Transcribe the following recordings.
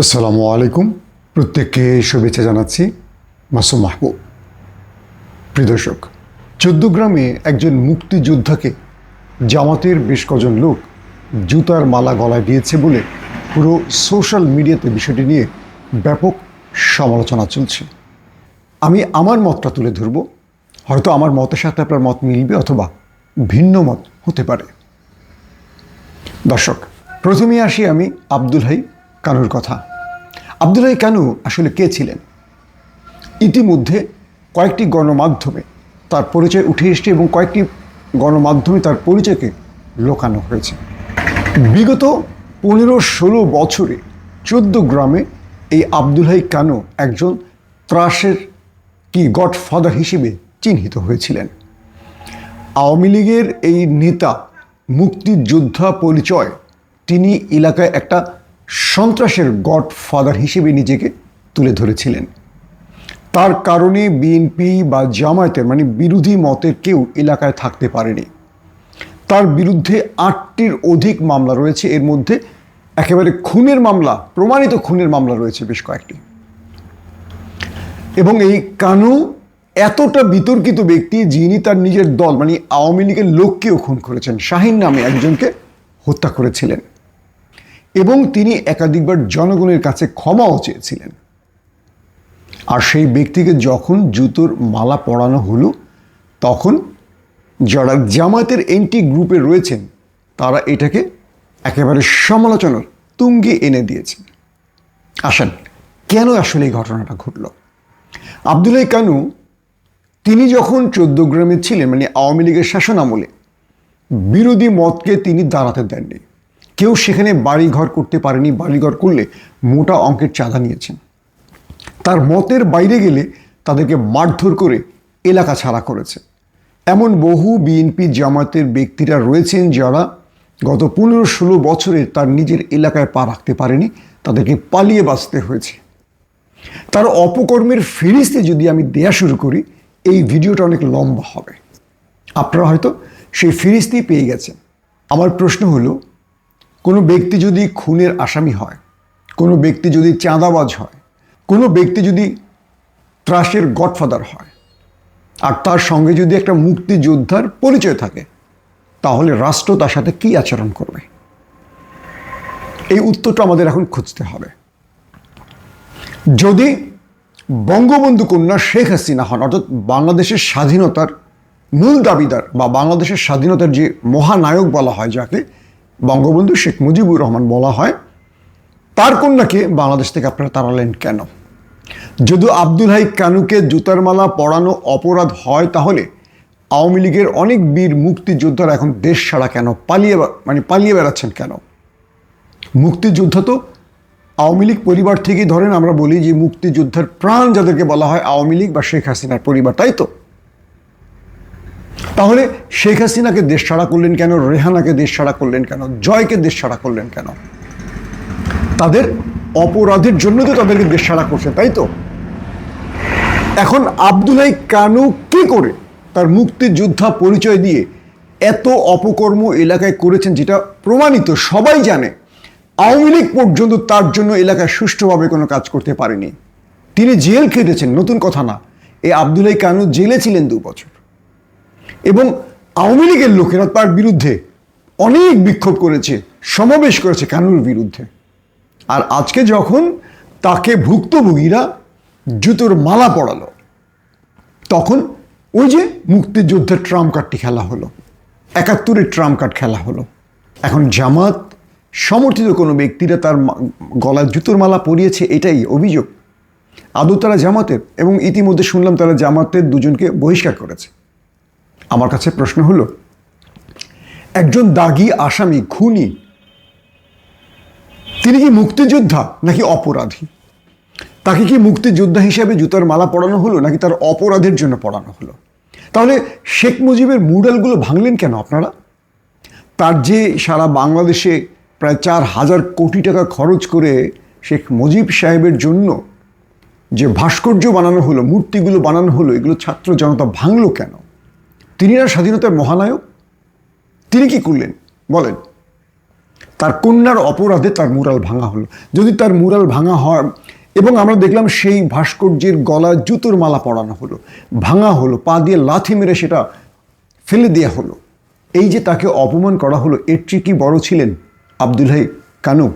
আসসালামু আলাইকুম। প্রত্যেককে শুভেচ্ছা জানাচ্ছি মাসুম মাহবুব। প্রিয় দর্শক, চোদ্দগ্রামে একজন মুক্তিযোদ্ধাকে জামাতের বেশ কজন লোক জুতার মালা গলায় দিয়েছে বলে পুরো সোশ্যাল মিডিয়াতে বিষয়টি নিয়ে ব্যাপক সমালোচনা চলছে। আমি আমার মতটা তুলে ধরব। হয়তো আমার মতের সাথে আপনার মত মিলবে অথবা ভিন্ন মত হতে পারে। দর্শক প্রথমে আসি আমি আব্দুল হাই কানুর কথা। আব্দুল হাই কানু আসলে কে ছিলেন? ইতিমধ্যে কয়েকটি গণমাধ্যমে তার পরিচয় উঠে এসছে এবং কয়েকটি গণমাধ্যমে তার পরিচয়কে লোকানো হয়েছে। বিগত পনেরো ষোলো বছরে চোদ্দ গ্রামে এই আব্দুল হাই কানু একজন ত্রাসের কি গডফাদার হিসেবে চিহ্নিত হয়েছিলেন। আওয়ামী লীগের এই নেতা মুক্তিযোদ্ধা পরিচয় তিনি এলাকায় একটা সন্ত্রাসের গডফাদার হিসেবে নিজেকে তুলে ধরেছিলেন। তার কারণে বিএনপি বা জামায়াতের মানে বিরোধী মতের কেউ এলাকায় থাকতে পারেনি। তার বিরুদ্ধে আটটির অধিক মামলা রয়েছে। এর মধ্যে একেবারে খুনের মামলা, প্রমাণিত খুনের মামলা রয়েছে বেশ কয়েকটি। এবং এই কানু এতটা বিতর্কিত ব্যক্তি যিনি তার নিজের দল মানে আওয়ামী লীগের লোককেও খুন করেছেন। শাহিন নামে একজনকে হত্যা করেছিলেন। এবং তিনি একাধিকবার জনগণের কাছে ক্ষমাও চেয়েছিলেন। আর সেই ব্যক্তিকে যখন জুতোর মালা পরানো হলো, তখন যারা জামাতের এন্টি গ্রুপে রয়েছেন, তারা এটাকে একেবারে সমালোচনার তুঙ্গে এনে দিয়েছেন। আসেন, কেন আসলে এই ঘটনাটা ঘটল? আবদুল্লাহ কানু, তিনি যখন চোদ্দ গ্রামে ছিলেন মানে আওয়ামী লীগের শাসন আমলে বিরোধী মতকে তিনি দাঁড়াতে দেননি। কেউ সেখানে বাড়িঘর করতে পারেনি, বাড়িঘর করলে মোটা অঙ্কের চাঁদা নিয়েছেন। তার মতের বাইরে গেলে তাদেরকে মারধর করে এলাকা ছাড়া করেছে। এমন বহু বিএনপি জামাতের ব্যক্তিরা রয়েছেন যারা গত পনেরো ষোলো বছরে তার নিজের এলাকায় পা রাখতে পারেনি, তাদেরকে পালিয়ে বাঁচতে হয়েছে। তার অপকর্মের ফিরিস্তে যদি আমি দেয়া শুরু করি, এই ভিডিওটা অনেক লম্বা হবে। আপনারা হয়তো সেই ফিরিস্তি পেয়ে গেছেন। আমার প্রশ্ন হলো কোনো ব্যক্তি যদি খুনের আসামি হয়, কোনো ব্যক্তি যদি চাঁদাবাজ হয়, কোনো ব্যক্তি যদি ত্রাসের গডফাদার হয়, আর তার সঙ্গে যদি একটা মুক্তিযোদ্ধার পরিচয় থাকে, তাহলে রাষ্ট্র তার সাথে কী আচরণ করবে? এই উত্তরটা আমাদের এখন খুঁজতে হবে। যদি বঙ্গবন্ধু কন্যা শেখ হাসিনা হন, অর্থাৎ বাংলাদেশের স্বাধীনতার মূল দাবিদার বা বাংলাদেশের স্বাধীনতার যে মহানায়ক বলা হয় যাকে বঙ্গবন্ধু শেখ মুজিবুর রহমান বলা হয়, তার কন্যাকে বাংলাদেশ থেকে আপনারা তাড়ালেন কেন? যদি আব্দুল হাই কানুকে জুতার মালা পরানো অপরাধ হয় তাহলে আওয়ামী লীগের অনেক বীর মুক্তিযোদ্ধারা এখন দেশ ছাড়া কেন? পালিয়ে মানে পালিয়ে বেড়াচ্ছেন কেন? মুক্তিযোদ্ধা তো আওয়ামী লীগ পরিবার থেকেই ধরেন, আমরা বলি যে মুক্তিযোদ্ধার প্রাণ যাদেরকে বলা হয় আওয়ামী লীগ বা শেখ হাসিনার পরিবার, তাই তো? তাহলে শেখ হাসিনাকে দেশ ছাড়া করলেন কেন? রেহানাকে দেশ ছাড়া করলেন কেন? জয়কে দেশ ছাড়া করলেন কেন? তাদের অপরাধের জন্য তো তাদেরকে দেশ ছাড়া করছে, তাই তো? এখন আবদুল্লাহ কানু কি করে তার মুক্তিযোদ্ধা পরিচয় দিয়ে এত অপকর্ম এলাকায় করেছেন যেটা প্রমাণিত সবাই জানে, আওয়ামী লীগ পর্যন্ত তার জন্য এলাকায় সুষ্ঠুভাবে কোনো কাজ করতে পারেনি। তিনি জেল খেটেছেন, নতুন কথা না। এই আবদুল্লাহ কানু জেলে ছিলেন দু বছর। এবং আওয়ামী লীগের লোকেরা তার বিরুদ্ধে অনেক বিক্ষোভ করেছে, সমাবেশ করেছে কানুর বিরুদ্ধে। আর আজকে যখন তাকে ভুক্তভোগীরা জুতোর মালা পড়ালো তখন ওই যে মুক্তিযুদ্ধের ট্রাম কার্ডটি খেলা হলো, একাত্তরের ট্রাম কার্ড খেলা হলো। এখন জামাত, সমর্থিত কোনো ব্যক্তিরা তার গলায় জুতোর মালা পরিয়েছে এটাই অভিযোগ। আদৌ তারা জামাতের? এবং ইতিমধ্যে শুনলাম তারা জামাতের দুজনকে বহিষ্কার করেছে। আমার কাছে প্রশ্ন হলো, একজন দাগি আসামি, খুনি, তিনি কি মুক্তিযোদ্ধা নাকি অপরাধী? তাকে কি মুক্তিযোদ্ধা হিসেবে জুতার মালা পরানো হলো নাকি তার অপরাধের জন্য পড়ানো হলো? তাহলে শেখ মুজিবের মুডালগুলো ভাঙলেন কেন আপনারা? তার যে সারা বাংলাদেশে প্রায় চার হাজার কোটি টাকা খরচ করে শেখ মুজিব সাহেবের জন্য যে ভাস্কর্য বানানো হলো, মূর্তিগুলো বানানো হলো, এগুলো ছাত্র জনতা ভাঙলো কেন? তিনি না স্বাধীনতার মহানায়ক? তিনি কি করলেন? বলেন। তার কন্যার অপরাধে তার মুরাল ভাঙা হলো। যদি তার মুরাল ভাঙা হয়, এবং আমরা দেখলাম সেই ভাস্কর্যের গলা জুতোর মালা পরানো হলো, ভাঙা হলো, পা দিয়ে লাথি মেরে সেটা ফেলে দেওয়া হলো। এই যে তাকে অপমান করা হলো, এর চেয়ে কি বড় ছিলেন আব্দুল হাই কানু?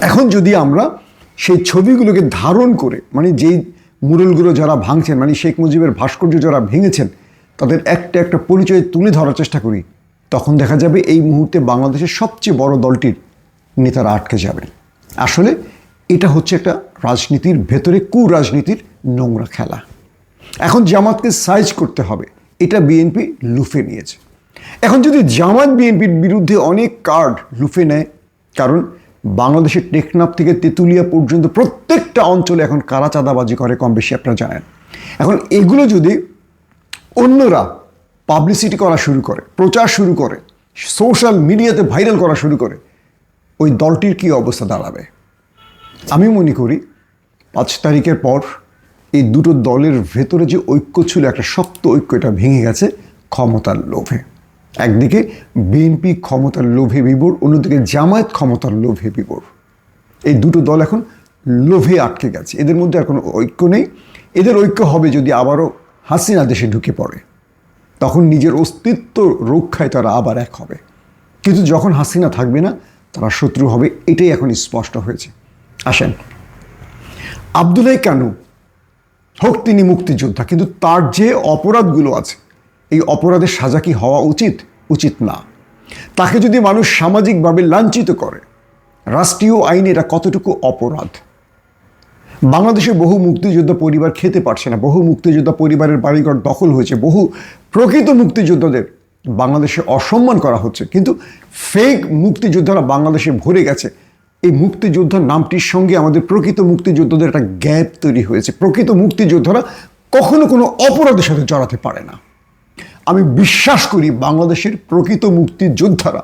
এখন যদি আমরা সেই ছবিগুলোকে ধারণ করে মানে যেই মুরলগুলো যারা ভাঙছেন মানে শেখ মুজিবের ভাস্কর্য যারা ভেঙেছেন, তাদের একটা একটা পরিচয় তুলে ধরার চেষ্টা করি। তখন দেখা যাবে এই মুহূর্তে বাংলাদেশের সবচেয়ে বড় দলটির নেতারা আটকে যাবেন। আসলে এটা হচ্ছে একটা রাজনীতির ভেতরে কুরাজনীতির নোংরা খেলা। এখন জামাতকে সাইজ করতে হবে, এটা বিএনপি লুফে নিয়েছে। এখন যদি জামাত বিএনপির বিরুদ্ধে অনেক কার্ড লুফে নেয়, কারণ বাংলাদেশের টেকনাফ থেকে তেঁতুলিয়া পর্যন্ত প্রত্যেকটা অঞ্চলে এখন কারা চাঁদাবাজি করে কম বেশি আপনারা জানেন। এখন এগুলো যদি অন্যরা পাবলিসিটি করা শুরু করে, প্রচার শুরু করে সোশ্যাল মিডিয়াতে ভাইরাল করা শুরু করে, ওই দলটির কী অবস্থা দাঁড়াবে? আমি মনে করি পাঁচ তারিখের পর এই দুটো দলের ভেতরে যে ঐক্য ছিল, একটা শক্ত ঐক্য এটা ভেঙে গেছে ক্ষমতার লোভে। একদিকে বিএনপি ক্ষমতার লোভে বিবর অন্যদিকে জামায়াত ক্ষমতার লোভে বিবর এই দুটো দল এখন লোভে আটকে গেছে। এদের মধ্যে আর কোনো ঐক্য নেই। এদের ঐক্য হবে যদি আবারও হাসিনা দেশে ঢুকে পড়ে। তখন নিজের অস্তিত্ব রক্ষায় তারা আবার এক হবে। কিন্তু যখন হাসিনা থাকবে না, তারা শত্রু হবে, এটাই এখন স্পষ্ট হয়েছে। আসেন। আবদুল্লাহ কানু? হোক তিনি মুক্তিযোদ্ধা, কিন্তু তার যে অপরাধগুলো আছে এই অপরাধের সাজা কি হওয়া উচিত? উচিত না। তাকে যদি মানুষ সামাজিকভাবে লাঞ্ছিত করে, রাষ্ট্রীয় আইনে এটা কতটুকু অপরাধ? বাংলাদেশে বহু মুক্তিযোদ্ধা পরিবার খেতে পারছে না, বহু মুক্তিযোদ্ধা পরিবারের বাড়িঘর দখল হয়েছে, বহু প্রকৃত মুক্তিযোদ্ধাদের বাংলাদেশে অসম্মান করা হচ্ছে, কিন্তু ফেক মুক্তিযোদ্ধারা বাংলাদেশে ভরে গেছে। এই মুক্তিযোদ্ধার নামটির সঙ্গে আমাদের প্রকৃত মুক্তিযোদ্ধাদের একটা গ্যাপ তৈরি হয়েছে। প্রকৃত মুক্তিযোদ্ধারা কখনো কোনো অপরাধের সাথে জড়াতে পারে না। আমি বিশ্বাস করি বাংলাদেশের প্রকৃত মুক্তিযোদ্ধারা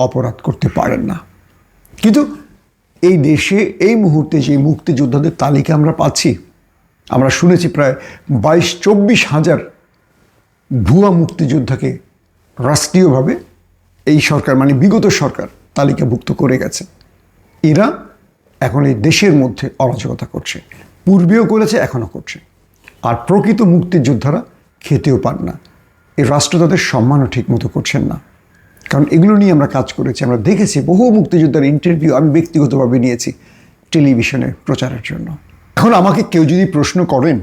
অপরাধ করতে পারেন না। কিন্তু এই দেশে এই মুহূর্তে যে মুক্তিযোদ্ধাদের তালিকা আমরা পাচ্ছি, আমরা শুনেছি প্রায় বাইশ, চব্বিশ হাজার ভুয়া মুক্তিযোদ্ধাকে রাষ্ট্রীয়ভাবে এই সরকার মানে বিগত সরকার তালিকাভুক্ত করে গেছে। এরা এখন এই দেশের মধ্যে অরাজকতা করছে, পূর্বেও করেছে, এখনও করছে। আর প্রকৃত মুক্তিযোদ্ধারা খেতেও পান না। এই রাষ্ট্র তাদের সম্মানও ঠিক মতো করছেন না। কারণ এগুলো নিয়ে আমরা কাজ করেছি, আমরা দেখেছি বহু মুক্তিযোদ্ধার ইন্টারভিউ আমি ব্যক্তিগতভাবে নিয়েছি টেলিভিশনে প্রচারের জন্য। এখন আমাকে কেউ যদি প্রশ্ন করেন,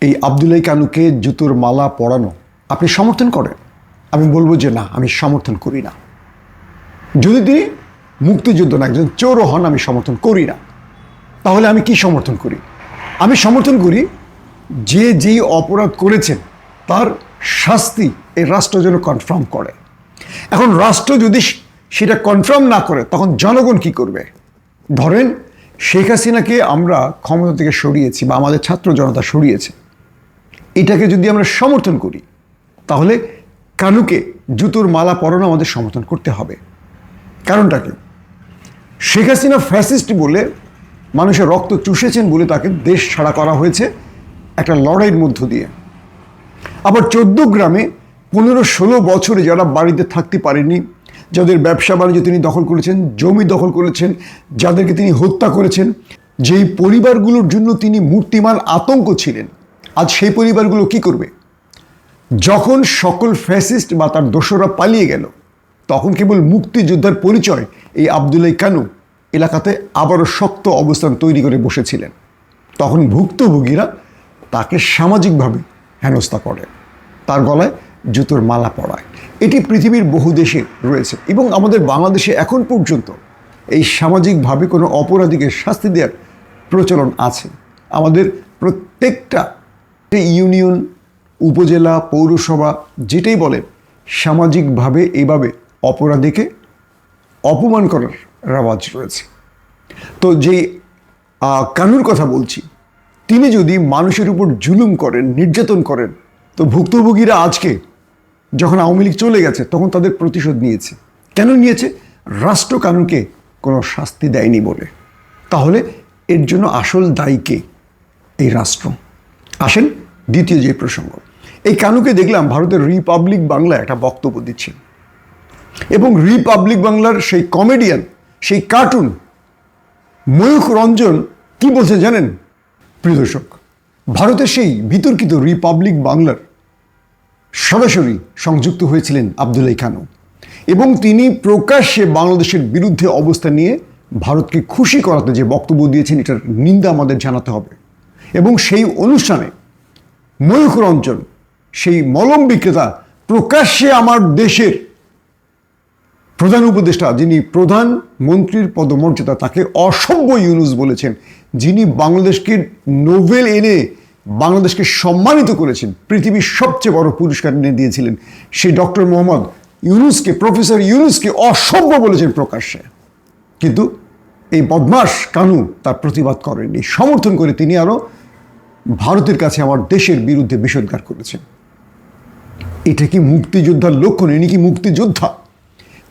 এই আবদুল্লাহ কানুকে জুতোর মালা পরানো, আপনি সমর্থন করেন? আমি বলব যে না, আমি সমর্থন করি না। যদি তিনি মুক্তিযোদ্ধা না, একজন চোরও হন, আমি সমর্থন করি না। তাহলে আমি কি সমর্থন করি? আমি সমর্থন করি যে যেই অপরাধ করেছেন, তার শাস্তি এই রাষ্ট্র যেন কনফার্ম করে। এখন রাষ্ট্র যদি সেটা কনফার্ম না করে, তখন জনগণ কি করবে? ধরেন শেখ হাসিনাকে আমরা ক্ষমতা থেকে সরিয়েছি বা আমাদের ছাত্র জনতা সরিয়েছে। এটাকে যদি আমরা সমর্থন করি, তাহলে কানুকে জুতোর মালা পরানো আমাদের সমর্থন করতে হবে। কারণটা কি? শেখ হাসিনা ফ্যাসিস্ট বলে মানুষের রক্ত চুষেছেন বলে তাকে দেশ ছাড়া করা হয়েছে একটা লড়াইয়ের মধ্য দিয়ে। আবার চোদ্দ গ্রামে পনেরো ষোলো বছরে যারা বাড়িতে থাকতে পারেনি যাদের ব্যবসা বাণিজ্য তিনি দখল করেছেন, জমি দখল করেছেন, যাদেরকে তিনি হত্যা করেছেন, যেই পরিবারগুলোর জন্য তিনি মূর্তিমান আতঙ্ক ছিলেন, আজ সেই পরিবারগুলো কি করবে? যখন সকল ফ্যাসিস্ট বা তার দোসরা পালিয়ে গেল, তখন কেবল মুক্তিযোদ্ধার পরিচয় এই আবদুল্লাই কানু এলাকাতে আবারও শক্ত অবস্থান তৈরি করে বসেছিলেন। তখন ভুক্তভোগীরা তাকে সামাজিকভাবে হেনস্থা করে তার গলায় জুতোর মালা পরায়। এটি পৃথিবীর বহু দেশে রয়েছে এবং আমাদের বাংলাদেশে এখন পর্যন্ত এই সামাজিকভাবে কোনো অপরাধীকে শাস্তি দেওয়ার প্রচলন আছে। আমাদের প্রত্যেকটা ইউনিয়ন, উপজেলা, পৌরসভা যেটাই বলেন, সামাজিকভাবে এইভাবে অপরাধীকে অপমান করার রেওয়াজ রয়েছে। তো যেই কানুর কথা বলছি, তিনি যদি মানুষের উপর জুলুম করেন, নির্যাতন করেন তো ভুক্তভোগীরা আজকে যখন আওয়ামী লীগ চলে গেছে, তখন তাদের প্রতিশোধ নিয়েছে। কেন নিয়েছে? রাষ্ট্র কানুনকে কোনো শাস্তি দেয়নি বলে। তাহলে এর জন্য আসল দায়ী কে এই রাষ্ট্র? আসেন দ্বিতীয় যে প্রসঙ্গ। এই কানুকে দেখলাম ভারতের রিপাবলিক বাংলা একটা বক্তব্য দিচ্ছেন এবং রিপাবলিক বাংলার সেই কমেডিয়ান, সেই কার্টুন, ময়ূখ রঞ্জন কি বলছেন জানেন? প্রিয় দর্শক, ভারতের সেই বিতর্কিত রিপাবলিক বাংলার সরাসরি সংযুক্ত হয়েছিলেন আবদুল্লাহ খানও। এবং তিনি প্রকাশ্যে বাংলাদেশের বিরুদ্ধে অবস্থান নিয়ে ভারতকে খুশি করাতে যে বক্তব্য দিয়েছেন, এটার নিন্দা আমাদের জানাতে হবে। এবং সেই অনুষ্ঠানে ময়ূখ রঞ্জন সেই মলম বিক্রেতা, প্রকাশ্যে আমার দেশের প্রধান উপদেষ্টা, যিনি প্রধান মন্ত্রীর পদমর্যাদা, তাকে অসভ্য ইউনুস বলেছেন, যিনি বাংলাদেশকে নোবেল এনে বাংলাদেশকে সম্মানিত করেছেন, পৃথিবীর সবচেয়ে বড় পুরস্কার এনে দিয়েছিলেন সেই ডক্টর মোহাম্মদ ইউনুসকে, প্রফেসর ইউনুসকে অসভ্য বলেছেন প্রকাশ্যে। কিন্তু এই বদমাস কানু তার প্রতিবাদ করেননি। সমর্থন করে তিনি আরও ভারতের কাছে আমার দেশের বিরুদ্ধে বিষোদ্গার করেছেন। এটা কি মুক্তিযোদ্ধার লক্ষণ? ইনি কি মুক্তিযোদ্ধা?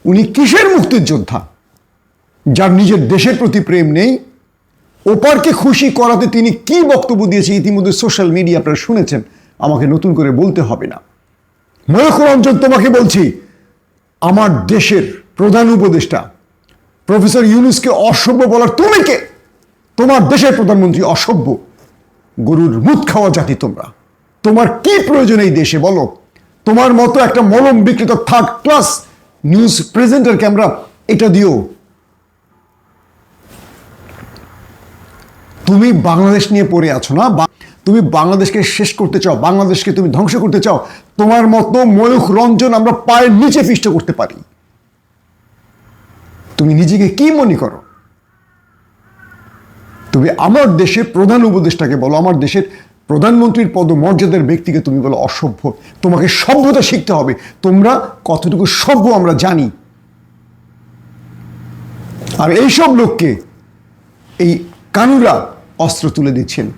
উনি কিসের মুক্তির যোদ্ধা যার নিজের দেশের প্রতি প্রেম নেই ওপারকে খুশি করাতে তিনি কি বক্তব্য দিয়েছে ইতিমধ্যে সোশ্যাল মিডিয়া আপনারা শুনেছেন। আমাকে নতুন করে বলতে হবে না। ময়ূখ রঞ্জন তোমাকে বলছি, আমার দেশের প্রধান উপদেষ্টা, প্রফেসর ইউনুসকে অসভ্য বলার তুমি কে? তোমার দেশের প্রধানমন্ত্রী অসভ্য। গরুর মুখ খাওয়া জাতি তোমরা। তোমার কি প্রয়োজন এই দেশে, বলো? তোমার মতো একটা মলম বিক্রেতা third class news presenter camera এটা দিও তুমি বাংলাদেশ নিয়ে পড়ে আছো না? তুমি বাংলাদেশকে শেষ করতে চাও, বাংলাদেশকে তুমি ধ্বংস করতে চাও, তোমার মতো ময়ূখ রঞ্জন আমরা পায়ের নিচে পিষ্ট করতে পারি। তুমি নিজেকে কি মনে করো? তুমি আমার দেশের প্রধান উপদেষ্টাকে বলো, আমার দেশের প্রধানমন্ত্রীর পদমর্যাদার ব্যক্তিকে তুমি বলো, অসভ্য। তোমাকে সভ্যতা শিখতে হবে। তোমরা কতটুকু সভ্য আমরা জানি। আর এইসব লোককে, এই কানুরা অস্ত্র তুলে দিচ্ছেন।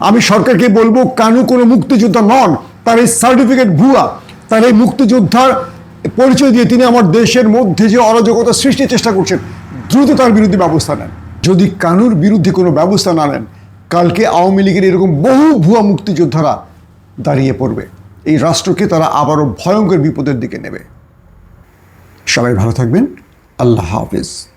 আমি সরকারকে বলব, কানু কোনো মুক্তিযোদ্ধা নন, তার এই সার্টিফিকেট ভুয়া, তার এই মুক্তিযোদ্ধার পরিচয় দিয়ে তিনি আমার দেশের মধ্যে যে অরাজকতা সৃষ্টির চেষ্টা করছেন, দ্রুত তার বিরুদ্ধে ব্যবস্থা নেন। যদি কানুর বিরুদ্ধে কোনো ব্যবস্থা না নেন, কালকে আওয়ামী লীগের এরকম বহু ভুয়া মুক্তিযোদ্ধারা দাঁড়িয়ে পড়বে। এই রাষ্ট্রকে তারা আবারও ভয়ঙ্কর বিপদের দিকে নেবে। সবাই ভালো থাকবেন। আল্লাহ হাফিজ।